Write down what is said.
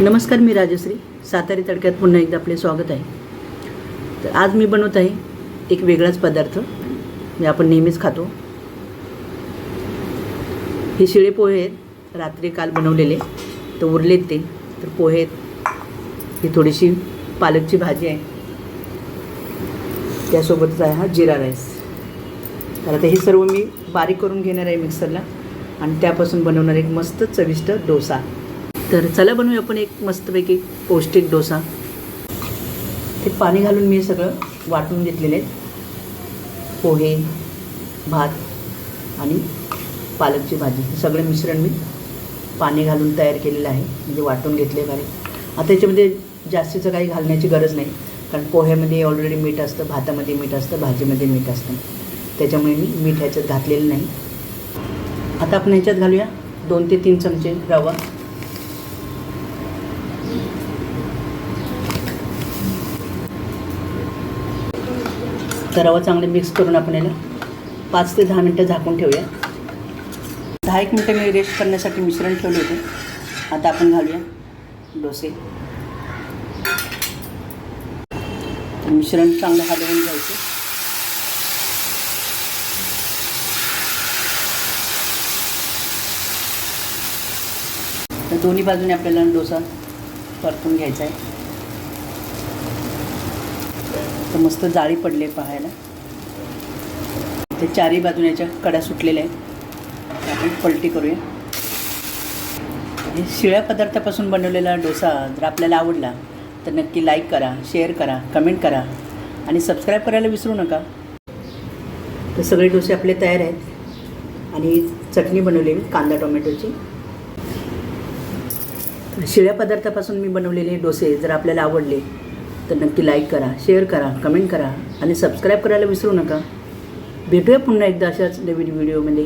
नमस्कार मी राजश्री. सातारी तडक्यात पुन्हा एकदा आपले स्वागत आहे. तर आज मी बनवत आहे एक वेगळाच पदार्थ जे आपण नेहमीच खातो. हे शिळे पोहे आहेत. रात्री काल बनवलेले. तर उरलेत ते. तर पोहे आहेत. ही थोडीशी पालकची भाजी आहे. त्यासोबतच आहे हा जिरा राईस. तर आता हे सर्व मी बारीक करून घेणार आहे मिक्सरला. आणि त्यापासून बनवणार एक मस्त चविष्ट डोसा. तर चला बनवूया आपण एक मस्तपैकी पौष्टिक डोसा. ते पाणी घालून मी सगळं वाटून घेतलेले पोहे भात आणि पालकची भाजी. हे सगळं मिश्रण मी पाणी घालून तयार केलेलं आहे. म्हणजे वाटून घेतले बारीक आता याच्यामध्ये जास्तीचं काही घालण्याची गरज नाही. कारण पोह्यामध्ये ऑलरेडी मीठ असतं भातामध्ये मीठ असतं भाजीमध्ये मीठ असतं. त्याच्यामुळे मी मीठ ह्याच्यात घातलेलं नाही. आता आपण ह्याच्यात घालूया दोन ते तीन चमचे रवा. रवा चांगले मिक्स करून आपण याला पाच ते दहा मिनटं झाकून ठेवूया. दहा एक मिनटं मी रेस्ट करण्यासाठी मिश्रण ठेवले होते. आता आपण घालूया डोसे. मिश्रण चांगलं हलवून घ्यायचं. तर दोन्ही बाजूने आपल्याला डोसा परतून घ्यायचा आहे. तर मस्त जाळी पडले पाहायला. ते चारही बाजूने याच्या कडा सुटलेल्या आहेत. आपण पलटी करूया. हे शिळ्या पदार्थापासून बनवलेला डोसा जर आपल्याला आवडला तर नक्की लाईक करा शेअर करा कमेंट करा आणि सबस्क्राईब करायला विसरू नका. तर सगळे डोसे आपले तयार आहेत आणि चटणी बनवली मी कांदा टोमॅटोची. शिळ्या पदार्थापासून मी बनवलेले डोसे जर आपल्याला आवडले तर नक्की लाईक करा शेअर करा कमेंट करा आणि सबस्क्राईब करायला विसरू नका. भेटूया पुन्हा एकदा अशाच नवीन व्हिडिओमध्ये